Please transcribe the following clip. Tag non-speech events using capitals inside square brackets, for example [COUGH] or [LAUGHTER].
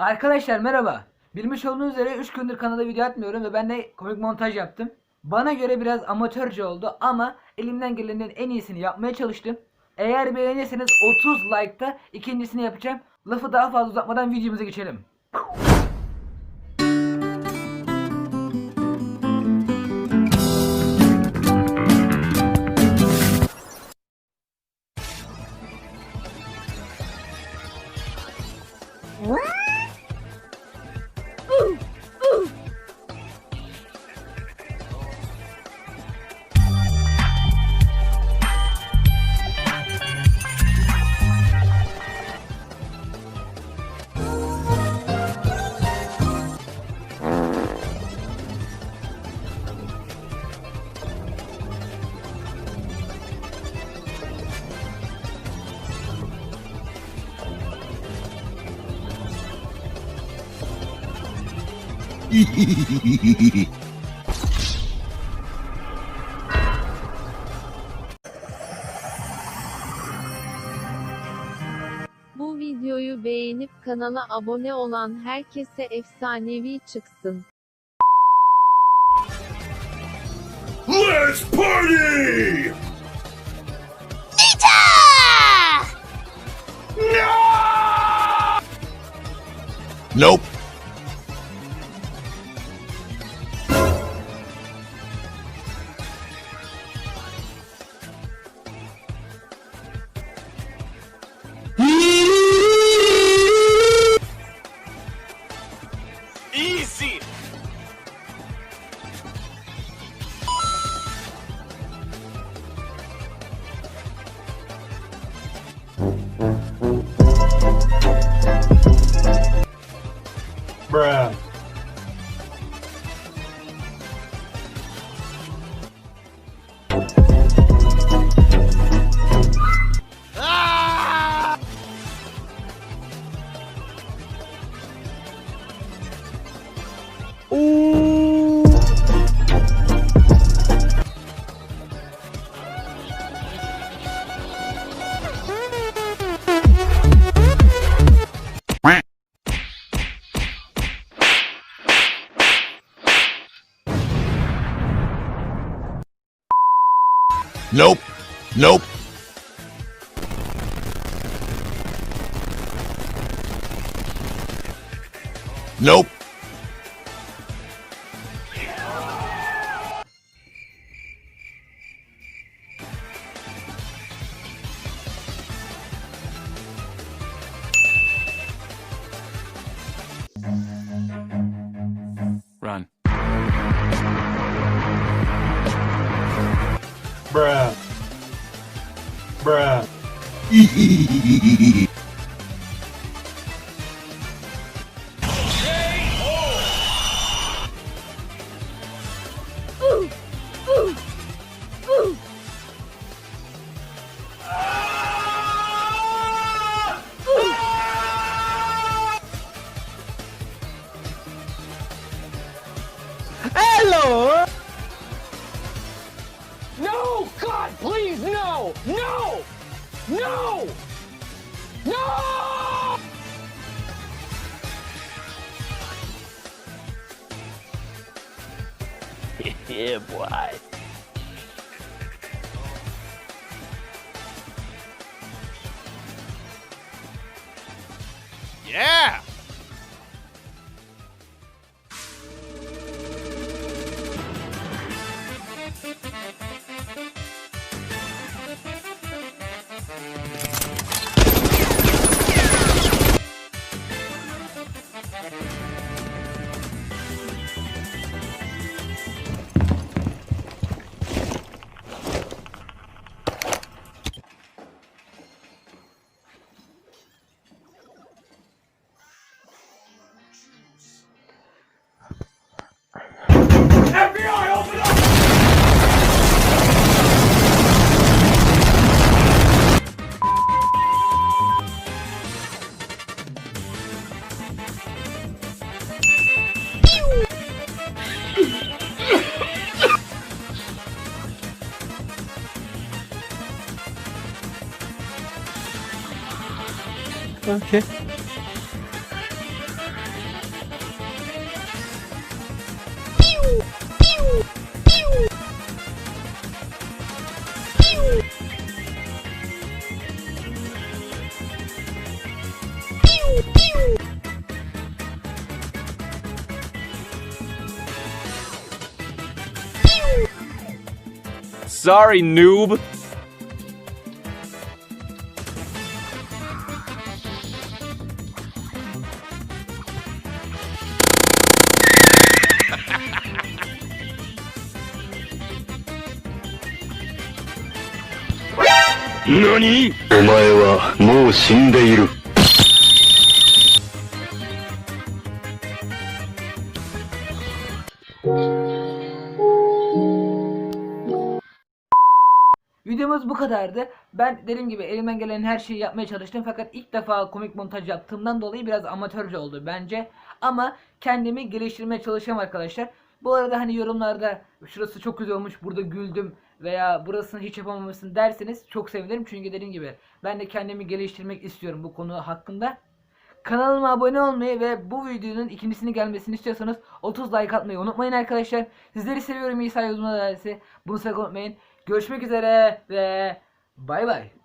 Arkadaşlar merhaba. Bilmiş olduğunuz üzere 3 gündür kanala video atmıyorum ve ben de komik montaj yaptım. Bana göre biraz amatörce oldu ama elimden gelenin en iyisini yapmaya çalıştım. Eğer beğenirseniz 30 like'ta ikincisini yapacağım. Lafı daha fazla uzatmadan videomuza geçelim. Bu videoyu beğenip kanala abone olan herkese efsanevi çıksın. Let's party! Nope. see. Nope. Nope. Nope. Bruh. Bruh. No! Please, no! No! No! No! [LAUGHS] Yeah, boy. Yeah. Okay. Sorry, noob! NANI お前はもう死んでいる。 Videomuz bu kadardı. Ben dediğim gibi elimden gelen her şeyi yapmaya çalıştım fakat ilk defa komik montaj yaptığımdan dolayı biraz amatörce oldu bence. Ama kendimi geliştirmeye çalışacağım arkadaşlar. Bu arada hani yorumlarda şurası çok güzel olmuş burada güldüm veya burasını hiç yapamamışsın derseniz çok sevinirim. Çünkü dediğim gibi ben de kendimi geliştirmek istiyorum bu konu hakkında. Kanalıma abone olmayı ve bu videonun ikincisini gelmesini istiyorsanız 30 like atmayı unutmayın arkadaşlar. Sizleri seviyorum İsa Yozma Dairesi. Bunu sakın unutmayın. Görüşmek üzere ve bay bay.